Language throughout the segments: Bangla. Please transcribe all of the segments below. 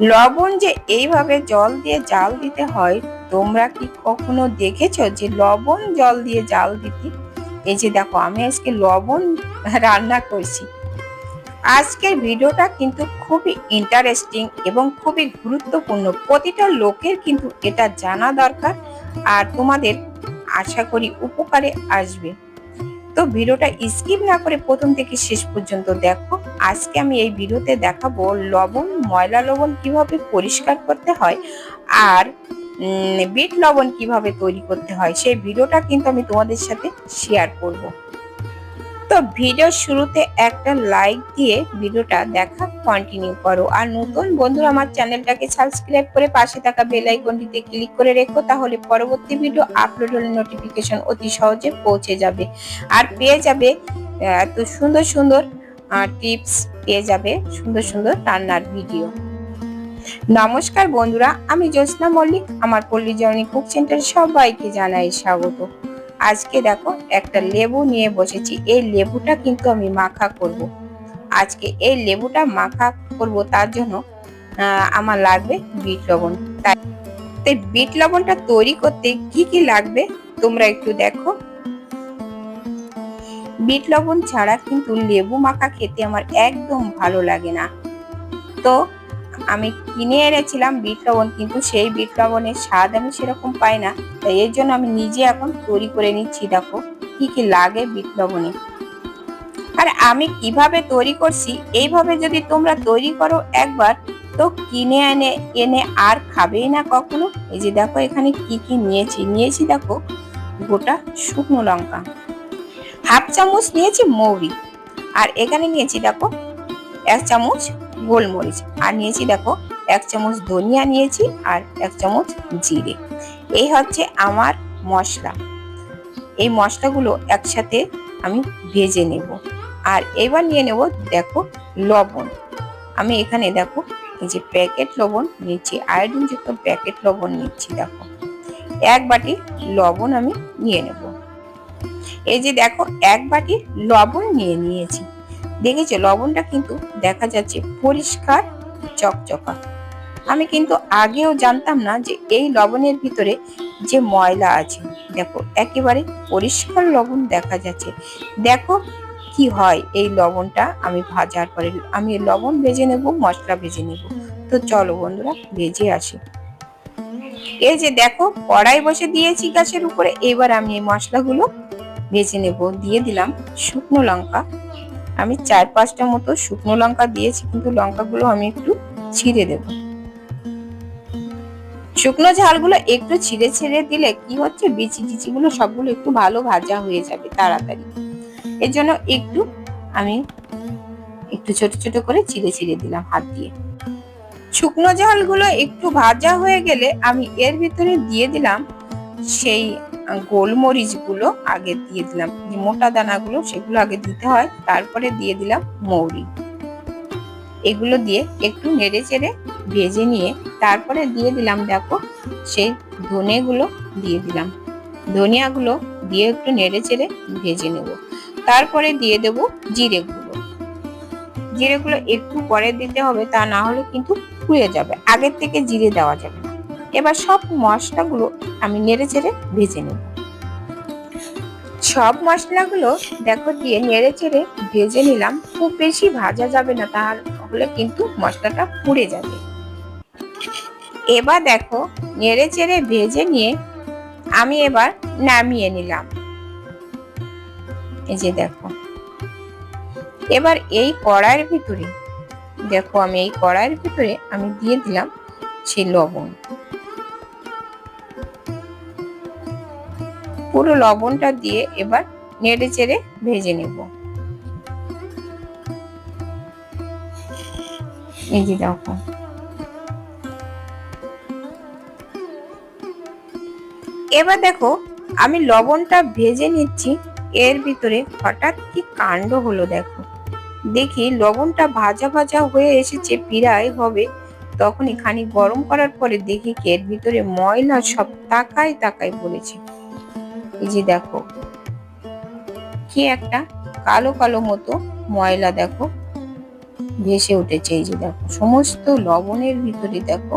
লবণ যে এইভাবে জল দিয়ে জাল দিতে হয়, তোমরা কি কখনো দেখেছ যে লবণ জল দিয়ে জাল দিতে? এই যে দেখো, আমি আজকে লবণ রান্না করছি। আজকের ভিডিওটা কিন্তু খুবই ইন্টারেস্টিং এবং খুবই গুরুত্বপূর্ণ। প্রতিটা লোকের কিন্তু এটা জানা দরকার আর তোমাদের আশা করি উপকারে আসবে। তো ভিডিওটা স্কিপ না করে প্রথম থেকে শেষ পর্যন্ত দেখো। আজকে আমি এই ভিডিওতে দেখাবো লবণ, ময়লা লবণ কীভাবে পরিষ্কার করতে হয় আর বিট লবণ কীভাবে তৈরি করতে হয়। সেই ভিডিওটা কিন্তু আমি তোমাদের সাথে শেয়ার করব। তো ভিডিও শুরুতে একটা লাইক দিয়ে ভিডিওটা দেখা কন্টিনিউ করো। আর নতুন বন্ধুরা আমার চ্যানেলটাকে সাবস্ক্রাইব করে পাশে থাকা বেল আইকনটিতে ক্লিক করে রেখো, তাহলে পরবর্তী ভিডিও আপলোড হলে নোটিফিকেশন অতি সহজে পৌঁছে যাবে। আর পেয়ে যাবে এত সুন্দর সুন্দর টিপস পেয়ে যাবে সুন্দর সুন্দর রান্নার ভিডিও নমস্কার বন্ধুরা, আমি জ্যোৎস্না মল্লিক, আমার পল্লী জর্নি কুক সেন্টার সবাইকে জানাই স্বাগত। আজকে দেখো একটা লেবু নিয়ে বসেছি। এই লেবুটা কিন্তু আমি মাখা করব। আজকে এই লেবুটা মাখা করব তার জন্য আমার লাগবে বিট লবণ। তাই তাই বিট লবণটা তৈরি করতে কি কি লাগবে তোমরা একটু দেখো। বিট লবণ ছাড়া কিন্তু লেবু মাখা খেতে আমার একদম ভালো লাগে না। তো আমি কিনে এনেছিলাম বিট লবণ, কিন্তু সেই বিট লবণের স্বাদ আমি সেরকম পাই না। তাই এর জন্য আমি নিজে এখন তৈরি করে নিচ্ছি, দেখো কি কি লাগে বিট লবণে। আর আমি কীভাবে তৈরি করছি, এইভাবে যদি তোমরা তৈরি করো একবার, তো কিনে এনে এনে আর খাবেই না কখনো। এই যে দেখো এখানে কি কি নিয়েছি নিয়েছি দেখো গোটা শুকনো লঙ্কা, হাফ চামচ নিয়েছি মৌরি, আর এখানে নিয়েছি দেখো এক চামচ গোলমরিচ। আর নিয়েছি দেখো, এক চামচ ধনিয়া নিয়েছি আর এক চামচ জিরে। এই হচ্ছে আমার মশলা। এই মশলাগুলো একসাথে আমি ভেজে নেব। আর এবার নিয়ে নেব দেখো লবণ। আমি এখানে দেখো, এই যে প্যাকেট লবণ নিচ্ছি আয়োডিন যুক্ত প্যাকেট লবণ নিচ্ছি দেখো। এক বাটি লবণ আমি নিয়ে নেব। এই যে দেখো, এক বাটি লবণ নিয়ে নিয়েছি। দেখেছ লবণটা কিন্তু দেখা যাচ্ছে পরিষ্কার চকচকা। আমি কিন্তু আগেও জানতাম না যে এই লবণের ভিতরে যে ময়লা আছে। দেখো, একেবারে পরিষ্কার লবণ দেখা যাচ্ছে। দেখো কি হয় এই লবণটা আমি ভাজার পরে। আমি লবণ ভেজে নেব, মশলা ভেজে নেব। তো চলো বন্ধুরা, ভেজে আসি। এই যে দেখো, কড়াই বসে দিয়েছি গাছের উপরে। এবার আমি এই মশলাগুলো ভেজে নেব। দিয়ে দিলাম শুকনো লঙ্কা। আমি চার পাঁচটা মতো শুকনো লঙ্কা দিয়েছি, কিন্তু লঙ্কাগুলো আমি একটু ছিঁড়ে দেব। শুকনো ঝালগুলো একটু ছিঁড়ে ছিঁড়ে দিলে কি হচ্ছে, বিচি টিচিগুলো সবগুলো একটু ভালো ভাজা হয়ে যাবে তাড়াতাড়ি। এর জন্য একটু আমি একটু ছোট ছোট করে ছিঁড়ে ছিঁড়ে দিলাম হাত দিয়ে। শুকনো ঝালগুলো একটু ভাজা হয়ে গেলে আমি এর ভিতরে দিয়ে দিলাম সেই গোলমরিচগুলো আগে দিয়ে দিলাম। যে মোটা দানাগুলো সেগুলো আগে দিতে হয়, তারপরে দিয়ে দিলাম মৌরি। এগুলো দিয়ে একটু নেড়ে চেড়ে ভেজে নিয়ে তারপরে দিয়ে দিলাম, দেখো, সেই ধনেগুলো দিয়ে দিলাম। ধনিয়াগুলো দিয়ে একটু নেড়ে চেড়ে ভেজে নেব। তারপরে দিয়ে দেব জিরে গুঁড়ো জিরেগুলো একটু পরে দিতে হবে, তা না হলে কিন্তু পুড়ে যাবে। আগের থেকে জিরে দেওয়া যাবে না। এবার সব মশলাগুলো আমি নেড়ে চেড়ে ভেজে নেব। সব মশলাগুলো দেখো দিয়ে নেড়ে চেড়ে ভেজে নিলাম। খুব বেশি ভাজা যাবে না, তাহলে কিন্তু মশলাটা পুড়ে যাবে। এবার দেখো, নেড়ে চেড়ে ভেজে নিয়ে আমি এবার নামিয়ে নিলাম। এই যে দেখো। এবার এই কড়াইয়ের ভিতরে, দেখো আমি এই কড়াইয়ের ভিতরে আমি দিয়ে দিলাম সেই লবণ। পুরো লবণটা দিয়ে এবার নেড়ে চেড়ে ভেজে নেব। এই দেখো। এবার দেখো, আমি লবণটা ভেজে নিচ্ছি, এর ভিতরে হঠাৎ কি কাণ্ড হলো দেখো। দেখি লবণটা ভাজা ভাজা হয়ে এসেছে, প্রায় হবে। তখনই খানি গরম করার পরে দেখি কি এর ভিতরে ময়লা সব তাকায় তাকায় পড়েছে। এই যে দেখো, কি একটা কালো কালো মতো ময়লা দেখো, ভেসে উঠেছে এই যে দেখো। সমস্ত লবণের ভিতরে দেখো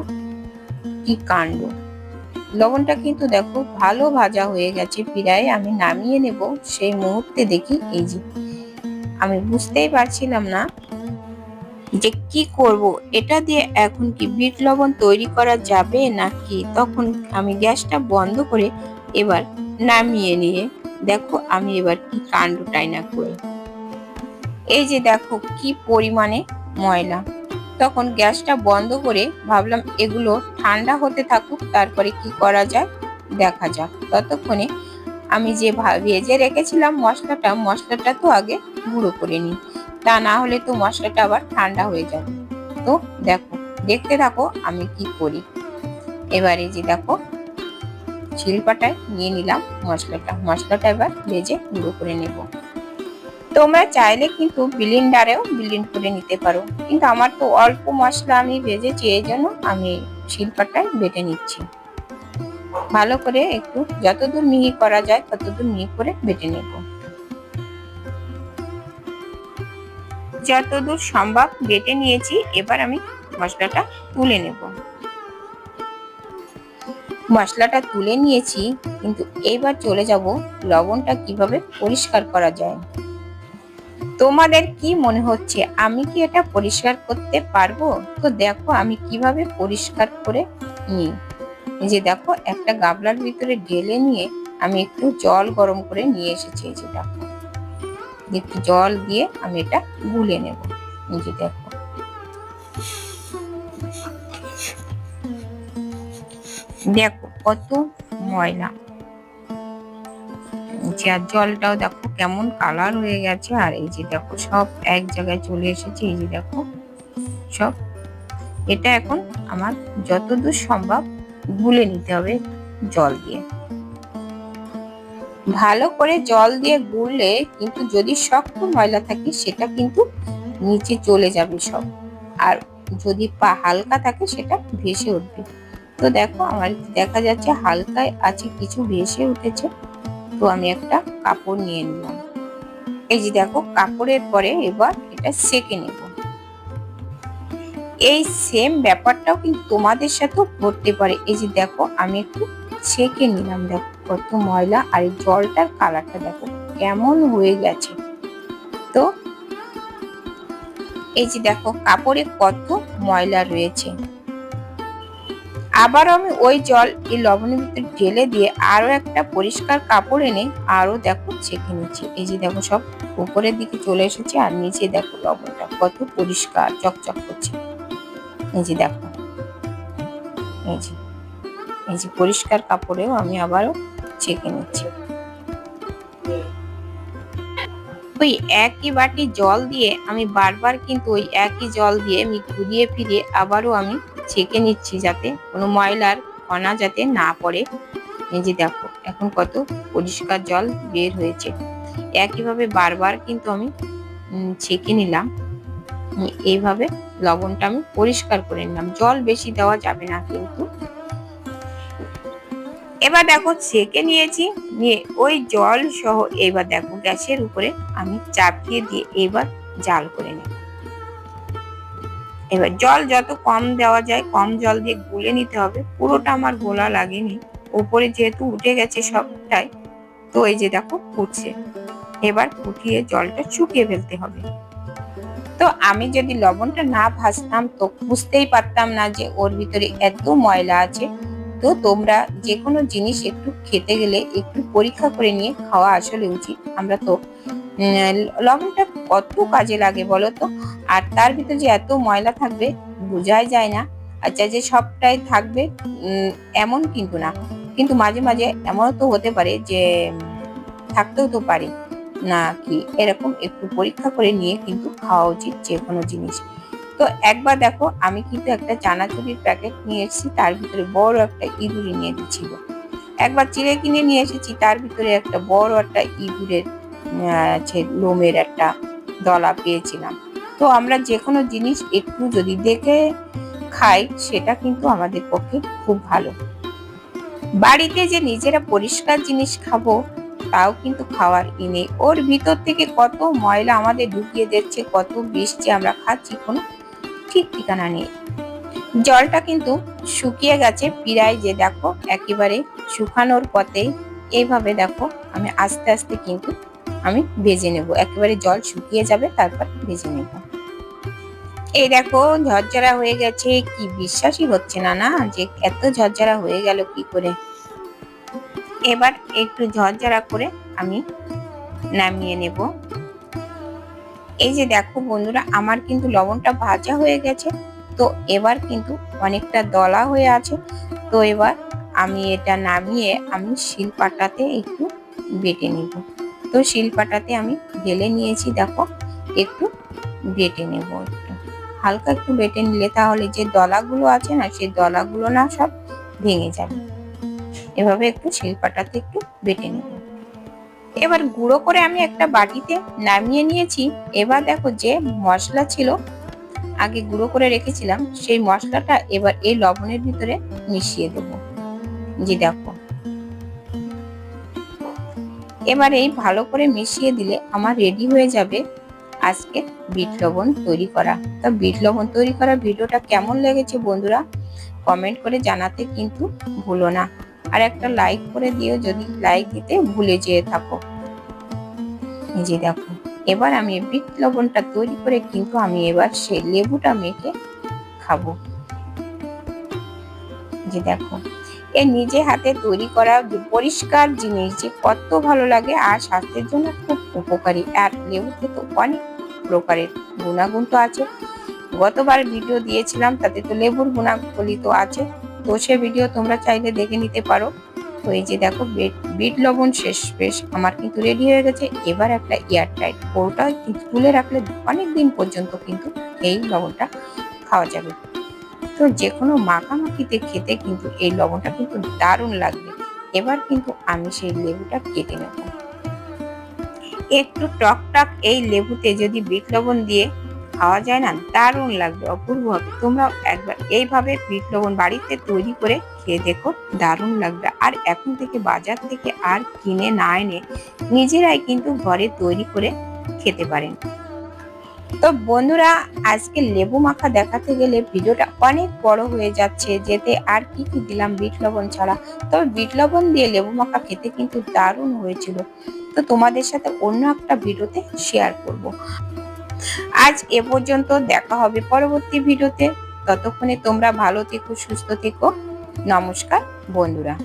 কি কাণ্ড। লবণটা কিন্তু দেখো ভালো ভাজা হয়ে গেছে প্রায়, আমি নামিয়ে নেব সেই মুহূর্তে দেখি এই যে। আমি বুঝতেই পারছিলাম না যে কি করব, এটা দিয়ে এখন কি বিট লবণ তৈরি করা যাবে নাকি? তখন আমি গ্যাসটা বন্ধ করে এবার নামিয়ে নিয়ে দেখো আমি এবার কি কাণ্ডটাই না করি। এই যে দেখো কি পরিমাণে ময়লা। তখন গ্যাসটা বন্ধ করে ভাবলাম এগুলো ঠান্ডা হতে থাকুক, তারপরে কি করা যায় দেখা যাক। ততক্ষণে আমি যে ভেজে রেখেছিলাম মশলাটা মশলাটা তো আগে গুঁড়ো করে নিই। তা না হলে তো মশলাটা আবার ঠান্ডা হয়ে যাবে। তো দেখো, দেখতে থাকো আমি কি করি। এবারে যে দেখো শিলপাটায় নিয়ে নিলাম মশলাটা। মশলাটা এবার ভেজে গুঁড়ো করে নেব। তোমরা চাইলে কিন্তু বিলিন্ডারেও বিলিন্ড করে নিতে পারো। কিন্তু আমার তো অল্প মশলা আমি ভেজেছি, এই জন্য আমি শিলপাটায় বেটে নিচ্ছি। ভালো করে একটু যতদূর মিহি করা যায় ততদূর মিহি করে বেটে নেব। যতদূর সম্ভব বেটে নিয়েছি, এবার আমি মশলাটা তুলে নেব। মশলাটা তুলে নিয়েছি, কিন্তু এবার চলে যাব লবণটা কীভাবে পরিষ্কার করা যায়। তোমাদের কি মনে হচ্ছে? আমি কি এটা পরিষ্কার করতে পারব? তো দেখো আমি কীভাবে পরিষ্কার করে নিই। যে দেখো, একটা গাবলার ভিতরে ঢেলে নিয়ে আমি একটু জল গরম করে নিয়ে এসেছি, এই যে দেখো। একটু জল দিয়ে আমি এটা গুলে নেব। যে দেখো। দেখো কত ময়লা। আর জলটাও দেখো কেমন কালার হয়ে গেছে। আর এই যে দেখো সব এক জায়গায় চলে এসেছে। এই যে দেখো সব। এটা এখন আমার যতদূর সম্ভব গুলে নিতে হবে জল দিয়ে। ভালো করে জল দিয়ে গুললে কিন্তু যদি শক্ত ময়লা থাকে সেটা কিন্তু নিচে চলে যাবে সব। আর যদি পা হালকা থাকে সেটা ভেসে উঠবে। তো দেখো আমার দেখা যাচ্ছে হালকায় আছে, কিছু ভেসে উঠেছে। তো আমি একটা কাপড় নিয়ে নিলাম। এই যে দেখো, কাপড়ের পরে এবার এটা সেকে নেব। এই সেম ব্যাপারটাও কিন্তু তোমাদের সাথেও ঘটতে পারে। এই যে দেখো, আমি একটু ছেঁকে নিলাম। দেখো, কত ময়লা আর এই জলটার কালারটা দেখো কেমন হয়ে গেছে। তো এই যে দেখো, কাপড়ে কত ময়লা রয়েছে। আবার আমি ওই জল এই লবণের ভিতরে ঢেলে দিয়ে আরও একটা পরিষ্কার কাপড় এনে আরও দেখো ছেঁকে নিচ্ছি। এই যে দেখো সব উপরের দিকে চলে এসেছে আর নিচে দেখো লবণটা কত পরিষ্কার চকচক করছে। এই যে দেখো। এই যে। এই যে পরিষ্কার কাপড়েও আমি আবারও ছেঁকে নিচ্ছি। ওই একই বাটি জল দিয়ে আমি বারবার কিন্তু ওই একই জল দিয়ে আমি ঘুরিয়ে ফিরিয়ে আবারও আমি ছেঁকে নিচ্ছি যাতে কোনো ময়লার কণা যাতে না পড়ে। এই যে দেখো, এখন কত পরিষ্কার জল বের হয়েছে। একইভাবে বারবার কিন্তু আমি ছেঁকে নিলাম। এইভাবে লবণটা আমি পরিষ্কার করে নিলাম। জল বেশি দেওয়া যাবে না কিন্তু। এবার দেখো, ছেঁকে নিয়েছি, নিয়ে ওই জল সহ এবার দেখো, গ্যাসের উপরে আমি চাপিয়ে দিয়ে এবার জাল করে নেব। এবার জল যত কম দেওয়া যায়, কম জল দিয়ে গুলে নিতে হবে। পুরোটা আমার গোলা লাগেনি। উপরে যেহেতু উঠে গেছে সবটাই, তো এই যে দেখো ফুটছে এবার ফুটিয়ে জলটা শুকিয়ে ফেলতে হবে। তো আমি যদি লবণটা না ভাজতাম তো বুঝতেই পারতাম না যে ওর ভিতরে এত ময়লা আছে। তো তোমরা যে কোনো জিনিস একটু খেতে গেলে একটু পরীক্ষা করে নিয়ে খাওয়া আসলে উচিত। আমরা তো লবণটা কত কাজে লাগে বলো তো আর তার ভিতরে যে এত ময়লা থাকবে, বোঝাই যায় না। আচ্ছা যে সবটাই থাকবে এমন কিন্তু না। কিন্তু মাঝে মাঝে এমনও তো হতে পারে যে, থাকতেও তো পারে। না কি এরকম একটু পরীক্ষা করে নিয়ে কিন্তু খাওয়া উচিত যে কোনো জিনিস। তো একবার দেখো, আমি কিন্তু একটা চানাচুরির প্যাকেট নিয়ে এসেছি, তার ভিতরে বড় একটা ইঁদুরি নিয়ে দিচ্ছিল একবার চিড়ে কিনে নিয়ে এসেছি, তার ভিতরে একটা বড় একটা ইঁদুরের লোমের একটা দলা পেয়েছিলাম। তো আমরা যে কোনো জিনিস একটু যদি দেখে খাই, সেটা কিন্তু আমাদের পক্ষে খুব ভালো। বাড়িতে যে নিজেরা পরিষ্কার জিনিস খাব, তাও কিন্তু খাওয়ার ই নেই। ওর ভিতর থেকে কত ময়লা আমাদের ঢুকিয়ে দিচ্ছে, কত বিষ যে আমরা খাচ্ছি, কোনো ঠিক ঠিকানা নেই। জলটা কিন্তু শুকিয়ে গেছে প্রায় যে দেখো, একেবারে শুকানোর পথে। এইভাবে দেখো, আমি আস্তে আস্তে কিন্তু আমি ভেজে নেব। একেবারে জল শুকিয়ে যাবে, তারপর ভেজে নেব। এই দেখো, ঝরঝরা হয়ে গেছে। কি বিশ্বাসই হচ্ছে না না? যে এত ঝরঝরা হয়ে গেল কি করে? এবার একটু ঝরঝরা করে আমি নামিয়ে নেব। এই যে দেখো বন্ধুরা, আমার কিন্তু লবণটা ভাজা হয়ে গেছে। তো এবার কিন্তু অনেকটা দলা হয়ে আছে। তো এবার আমি এটা নামিয়ে আমি শিলপাটাতে একটু বেটে নিব। তো শিলপাটাতে আমি ঢেলে নিয়েছি, দেখো, একটু বেটে নেব একটু। হালকা একটু বেটে নিলে তাহলে যে দলাগুলো আছে না, সেই দলাগুলো না সব ভেঙে যাবে। এভাবে একটু শিলপাটাতে একটু বেটে নেব। এবার গুঁড়ো করে আমি একটা বাটিতে নামিয়ে নিয়েছি। এবার দেখো যে মশলা ছিল, আগে গুঁড়ো করে রেখেছিলাম, সেই মশলাটা এবার এই লবণের ভিতরে মিশিয়ে দেব। যে দেখো এবার এই ভালো করে মিশিয়ে দিলে আমার রেডি হয়ে যাবে আজকে বিট লবণ তৈরি করা। তো বিট লবণ তৈরি করা ভিডিওটা কেমন লেগেছে বন্ধুরা? কমেন্ট করে জানাতে কিন্তু ভুলো না। আর একটা লাইক করে দিও যদি লাইক দিতে ভুলে যেয়ে থাকো। যে দেখো এবার আমি বিট লবণটা তৈরি করে কিন্তু আমি এবার সেই লেবুটা মেখে খাব। যে দেখো এ নিজে হাতে তৈরি করা পরিষ্কার জিনিস যে কত ভালো লাগে আর স্বাস্থ্যের জন্য খুব উপকারী। আর লেবুতে তো অনেক প্রকারের গুণাগুণ তো আছে। গতবার ভিডিও দিয়েছিলাম, তাতে তো লেবুর গুণাবলী তো আছে। তো সে ভিডিও তোমরা চাইলে দেখে নিতে পারো। তো এই যে দেখো বিট লবণ শেষ, বেশ আমার কিন্তু রেডি হয়ে গেছে। এবার একটা এয়ার টাইট ওটা তুলে রাখলে অনেক দিন পর্যন্ত কিন্তু এই লবণটা খাওয়া যাবে। তো যে কোনো মাখামাখিতে খেতে কিন্তু এই লবণটা কিন্তু দারুণ লাগবে। এবার কিন্তু আমি সেই লেবুটা কেটে নেব। একটু টক টক এই লেবুতে যদি বিট লবণ দিয়ে খাওয়া যায় না, দারুণ লাগবে, অপূর্ব হবে। তোমরা একবার এইভাবে বিট লবণ বাড়িতে তৈরি করে খেয়ে দেখো, দারুণ লাগবে। আর এখন থেকে বাজার থেকে আর কিনে না এনে নিজেরাই কিন্তু ঘরে তৈরি করে খেতে পারেন। তো বন্ধুরা, আজকে লেবু মাখা দেখাতে গেলে ভিডিওটা অনেক বড় হয়ে যাচ্ছে, যেতে আর কি কি দিলাম বিট লবণ ছাড়া। তবে বিট লবণ দিয়ে লেবু মাখা খেতে কিন্তু দারুণ হয়েছিল। তো তোমাদের সাথে অন্য একটা ভিডিওতে শেয়ার করব। আজ এ পর্যন্ত দেখা হবে পরবর্তী ভিডিওতে। ততক্ষণে তোমরা ভালো থেকো, সুস্থ থেকো। নমস্কার, বন্ধুরা।